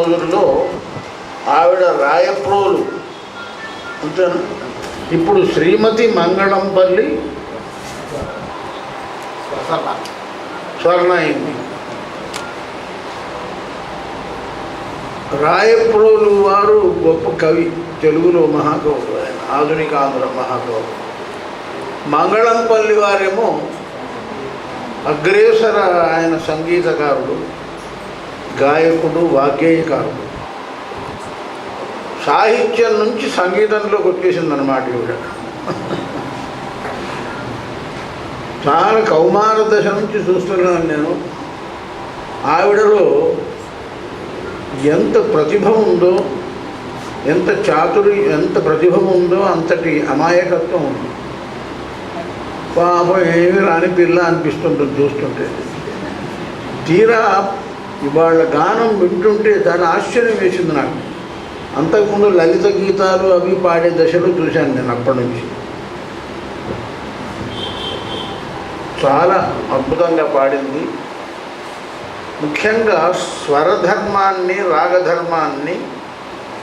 రోజుల్లో ఆవిడ రాయప్రోలు. అంతేనా ఇప్పుడు శ్రీమతి మంగళంపల్లి స్వర్ణ. అయింది రాయప్రోలు వారు గొప్ప కవి తెలుగులో మహాకవులు ఆయన ఆధునిక ఆంధ్ర మహాకవులు మంగళంపల్లి వారేమో అగ్రేసర ఆయన సంగీతకారుడు. గాయకుడు వాగ్గేయకారుడు. సాహిత్యం నుంచి సంగీతంలోకి వచ్చేసిందనమాట ఈవిడ. చాలా కౌమార దశ నుంచి చూస్తున్నాను నేను. ఆవిడలో ఎంత ప్రతిభ ఉందో ఎంత చాతురి ఎంత ప్రతిభ ఉందో అంతటి అమాయకత్వం ఉంది. పాపం ఏమి రాని పిల్ల అనిపిస్తుంటుంది చూస్తుంటే. తీరా ఇవాళ గానం వింటుంటే దాని ఆశ్చర్యం వేసింది నాకు. అంతకుముందు లలిత గీతాలు అవి పాడే దశలో చూశాను నేను అప్పటి నుంచి. చాలా అద్భుతంగా పాడింది. ముఖ్యంగా స్వరధర్మాన్ని రాగధర్మాన్ని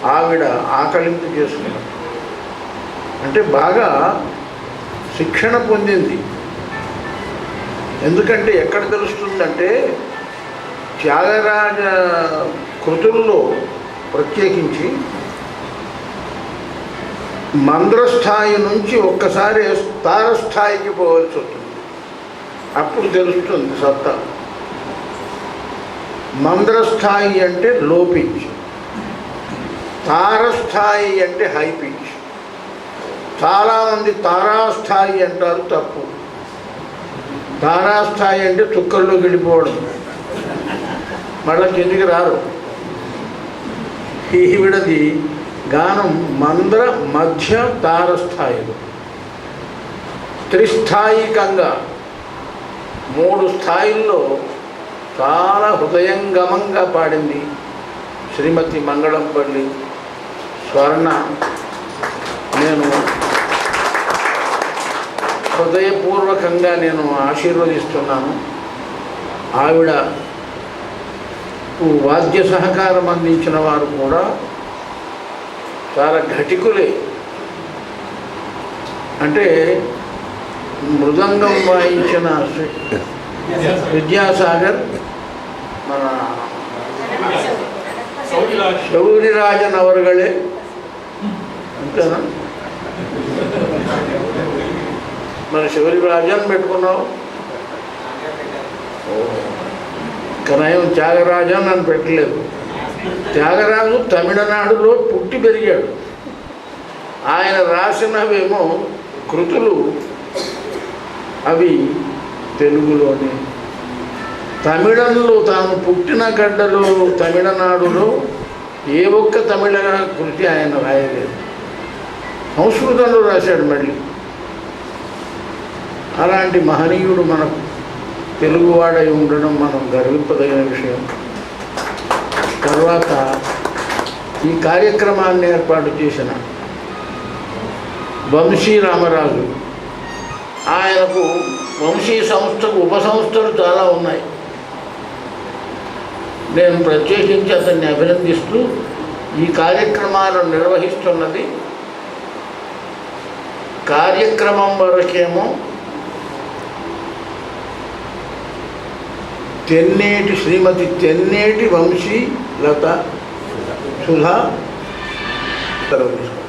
ఆవిడ ఆకలింపు చేసుకున్నారు అంటే బాగా శిక్షణ పొందింది. ఎందుకంటే ఎక్కడ తెలుస్తుందంటే త్యాగరాజ కృతుల్లో ప్రత్యేకించి మంద్రస్థాయి నుంచి ఒక్కసారి తారస్థాయికి పోవాల్సి వస్తుంది. అప్పుడు తెలుస్తుంది సత్తా. మంద్రస్థాయి అంటే లో పిచ్ తారస్థాయి అంటే హై పిచ్ చాలామంది తారాస్థాయి అంటారు తప్పు. తారాస్థాయి అంటే చుక్కల్లో గడిపోవడం. మళ్ళీ కిందికి రారు. ఈవిడది గానం మంద్ర మధ్య తారస్థాయిలో. త్రిస్థాయికంగా మూడు స్థాయిల్లో చాలా హృదయంగమంగా పాడింది శ్రీమతి మంగళంపల్లి స్వర్ణ. నేను హృదయపూర్వకంగా నేను ఆశీర్వదిస్తున్నాను. ఆవిడ వాద్య సహకారం అందించిన వారు కూడా చాలా ఘటికులే. అంటే మృదంగం వాయించిన విద్యాసాగర్ మన శౌరిరాజన్ అవరుగలే అంతేనా? మన శౌరిరాజన్ పెట్టుకున్నావు? కనయం త్యాగరాజు అని పెట్టలేదు. త్యాగరాజు తమిళనాడులో పుట్టి పెరిగాడు. ఆయన రాసినవేమో కృతులు అవి తెలుగులోనే. తమిళంలో తాను పుట్టిన గడ్డలో తమిళనాడులో ఏ ఒక్క తమిళ కృతి ఆయన రాయలేదు. సంస్కృతంలో రాశాడు మళ్ళీ. అలాంటి మహనీయుడు మనకు తెలుగువాడై ఉండడం మనం గర్వింపదగిన విషయం. తర్వాత ఈ కార్యక్రమాన్ని ఏర్పాటు చేసిన వంశీ రామరాజు. ఆయనకు వంశీ సంస్థకు ఉప సంస్థలు చాలా ఉన్నాయి. నేను ప్రత్యేకించి అతన్ని అభినందిస్తూ ఈ కార్యక్రమాలను నిర్వహిస్తున్నది. కార్యక్రమం వరకేమో తెన్నేటి శ్రీమతి తెన్నేటి వంశీ లత సుధా. సెలవు తీసుకోండి